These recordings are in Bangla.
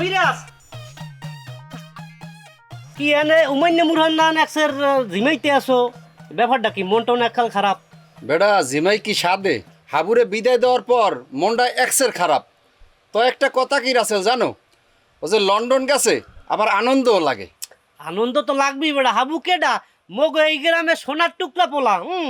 বিরাজ কি এনে উমান্য মুরহান না একসের জিমাইতে আসো। ব্যাপারটা কি মনটা না একখাল খারাপ? বেটা জিমাই কি সাদে হাবুরে বিদায় দেওয়ার পর মনটা এক্সের খারাপ। তো একটা কথা কি রাসেল জানো? ও যে লন্ডন গেছে আবার আনন্দও লাগে। আনন্দ তো লাগবেই বেড়া। হাবু কেডা? মগ এই গ্রামে সোনার টুকরা পোলা হুম?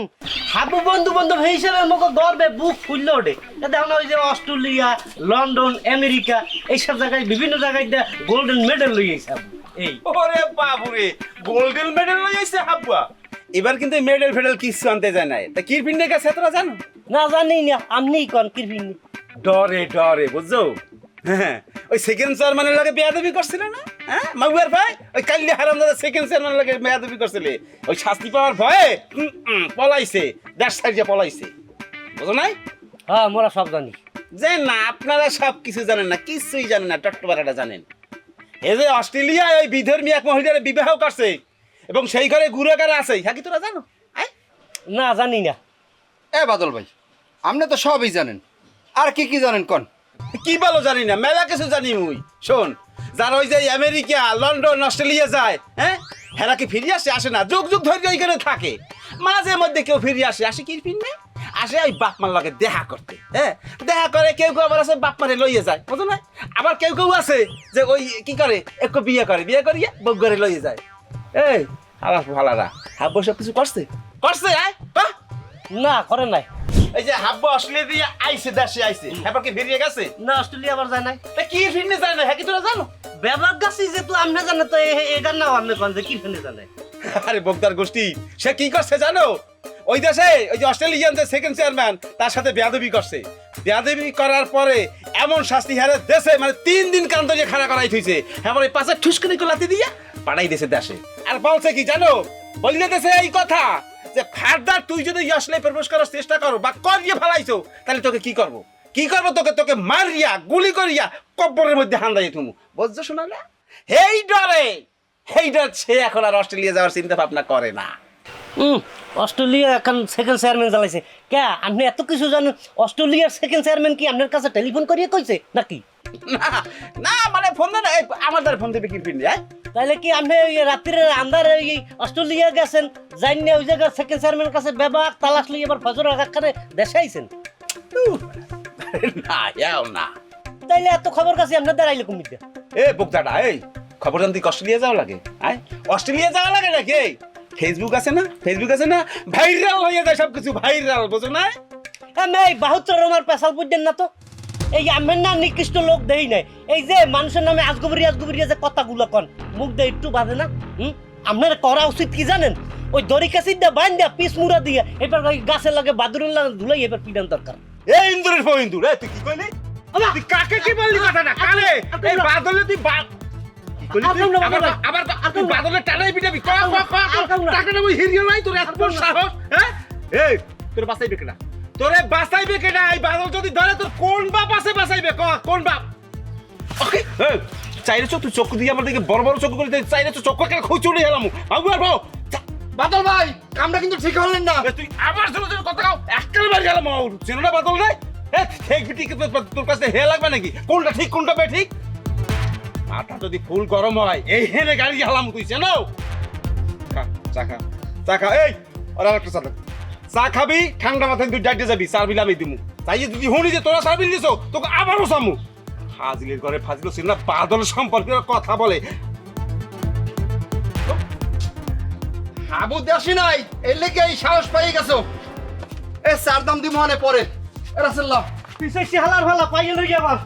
হাবু বন্ধু বান্ধব হিসেবে মগ গর্বে বুক ফুললে ওঠে। দেখো ওই যে অস্ট্রেলিয়া লন্ডন আমেরিকা এইসব জায়গায় বিভিন্ন জায়গায় গোল্ডেন মেডেল লই হাবু। এই। ওরে বাবুরে গোল্ডেন মেডেল লই আইছে হাব্বা এবার কিন্তু মেডেল ফেডেল কিছু আনতে যায় নাই। তা কিরপিন্ডে গেছে তোরা জানো? না জানি না আমনিই কন কিরফিনি ডরে ডরে বুঝছ? হ্যাঁ ওই সেকেন্ড চেয়ারম্যানের লাগে বেয়াদবি করছিল না? হ্যাঁ? মাগুয়ার ভাই? ওই কাল্লি হারাম দাদা সেকেন্ড চেয়ারম্যানের লাগে বেয়াদবি করছিলে। ওই শাস্তি পাওয়ার ভয়ে পলাইছে। দেশ সাইডে পলাইছে। বুঝো নাই? হ্যাঁ মোরা সব জানি। যে না আপনারা সব কিছু জানেন না কিছুই জানেন না টট্টবারাটা জানেন। এই যে অস্ট্রেলিয়ায় ওই বিধর্মী এক মহিলার বিবাহ করছে এবং সেই ঘরে গুড়াগার আছে। হ্যাঁ কি তোরা জানো? না জানি না। এ বাদল ভাই আপনি তো সবই জানেন। আর কি কি জানেন কন? কি বলো জানি না মেলা কিছু জানি মুই। শোন যারা ওই যে আমেরিকা লন্ডন অস্ট্রেলিয়া যায় হ্যাঁ? হেরা কি ফিরে আসে? আসে না। যুগ যুগ ধরে ওইখানে থাকে। মাঝে মধ্যে কেউ ফিরে আসে। আসে কি ফিরনে আসে ওই বাপ মার লগে দেখা করতে হ্যাঁ? দেখা করে কেউ কেউ আবার আছে বাপ মারে লইয়ে যায়। বুঝো না আবার কেউ কেউ আছে যে ওই কি করে? একটু বিয়ে করে। বিয়ে করিয়ে বউ ঘরে লইয়ে যায়। এই আমার ভালারা। হাব্ব সব কিছু করছে? করছে আয় বাহ! না করে নাই। এই যে হাব্ব অস্ট্রেলিয়া দিয়ে আইছে দেশে আইছে। এবার কি ফিরিয়ে গেছে? না অস্ট্রেলিয়া আবার যায় নাই। তা কি ফিরনে যায় না? হ্যাঁ কি তোরা জানো? ব্যাপার গাছি যে তুই আমনে জানে তো এ- এগার নাও আমনে কন যে, কি ফেলে জানে? আরে বগদার গোষ্ঠী, সে কি করছে জানো? ওই দেশে, ওই যে অস্ট্রেলিয়ান যে সেকেন্ড চেয়ারম্যান তার সাথে বেয়াদবি করছে। বেয়াদবি করার পরে এমন শাস্তি হারে দেশে মানে তিন দিন কান্ত যে খাড়া করাই থইছে এবার ওই পাশে ঠুসকুনি লাতি দিয়া পাঠাই দেশে দেশে। আর বলছে কি, জানো? বললে দেশে এই কথা, যে ফার্দার তুই যদি অস্ট্রেলিয়া প্রবেশ করার চেষ্টা করো বা করিয়ে ফেলাইছো, তাহলে তোকে কি করব? কি করব তোকে? তোকে মারিয়া গুলি করিয়া কব্বরের মধ্যে হান্দাই তুমি বুঝছ শোনালে? হেই ডরে! হেই ডর সে এখন আর অস্ট্রেলিয়া যাওয়ার চিন্তা ভাবনা করে না। হুম অস্ট্রেলিয়া এখন সেকেন্ড চেয়ারম্যান চালাইছে কে আপনি এত কিছু জানেন? অস্ট্রেলিয়ার সেকেন্ড চেয়ারম্যান কি আপনার কাছে টেলিফোন করিয়ে কইছে নাকি? না না মানে ফোন দেয় না। এই আমার দ্বারা ফোন দেবে কি পিন্ডি হ্যাঁ? তাহলে কি আপনি ওই রাত্রে আন্ধারে ওই অস্ট্রেলিয়া গেছেন? জানি না ওই জায়গার সেকেন্ড চেয়ারম্যান কাছে বেবাক তালাশ লই এবার ফজর আগাখানে দেশে আইছেন? না ইয়াও না। তাইলে এত খবর কাছে আপনার দাঁড়াইলে কমিতে এ বুকদাটা এই খবর জানতে অস্ট্রেলিয়া যাওয়া লাগে? হ্যাঁ অস্ট্রেলিয়া যাওয়া লাগে নাকি এই? ফেসবুক আছে না? ফেসবুক আছে না? ভাইরাল হয়ে যায় সব কিছু ভাইরাল বুঝো না? আমি এই বাহুত্তর রমার পেশাল বুঝছেন না তো। এই আমের না নিকৃষ্ট লোক দেই নাই। এই যে মানুষের নামে আজগুবরি আজগুবরি যে কথাগুলো কন মুখ দিয়ে একটু বাঁধে না? হুম? আপনার করা উচিত কি জানেন? ওই দড়ি কাছি দিয়ে বান দিয়া পিস মুড়া দিয়া এবার ওই গাছের লাগে বাদুরের লাগে ধুলাই এবার পিডান দরকার। এই ইন্দুরের ফো ইন্দুর এই তুই কি কইলি তুই কাকে কি বললি কথাটা? কালে এই বাদলে তুই বা আবার তুই। বাদলে টানাই পিটাবি। ক ক ক। টাকা নেব হিরিও নাই তোর এত বড় সাহস হ্যাঁ? এই তোর বাঁচাইবে কেডা? তোরে বাঁচাইবে কেডা? এই বাদল যদি ধরে তোর কোন বাপ আছে বাঁচাইবে ক কোন বাপ? ওকে। এই চাইরে চোখ তুই চোখ দিয়ে আমার দিকে বড় বড় চোখ করে চাইরে চোখ করে খুচুড়ে গেলাম আগুয়ার ভাও বাদল ভাই, কামটা কিন্তু ঠিক হলেন না। তুই আবার ছোট ছোট কথা কাও একেবারে মার গেলাম চেনো না বাদল রে তোর কাছে হে লাগবে নাকি? কোনটা ঠিক, কোনটা বে ঠিক মাথা যদি ফুল গরম হয়, এই হেনে গাড়ি হালাম তুই, চেনো? চা খা চা খা, এই আর একটা চা চা খাবি, ঠান্ডা মাথায় তুই ডাইটে যাবি চার বিল আমি দিমু। তাই যদি শুনি যে তোরা চার বিল দিছো, তোকে আবারও চামু। ফাজিলের ঘরে ফাজিল ছিল না, বাদল সম্পর্কে কথা বলে। হাবু দেশি নাই, এর লেগে এই সাহস পাই গেছো। এ চার দাম দিব মনে পরে। রাসেল্লাহ পিছে হালার ভালা পাইয়ে লই আবার।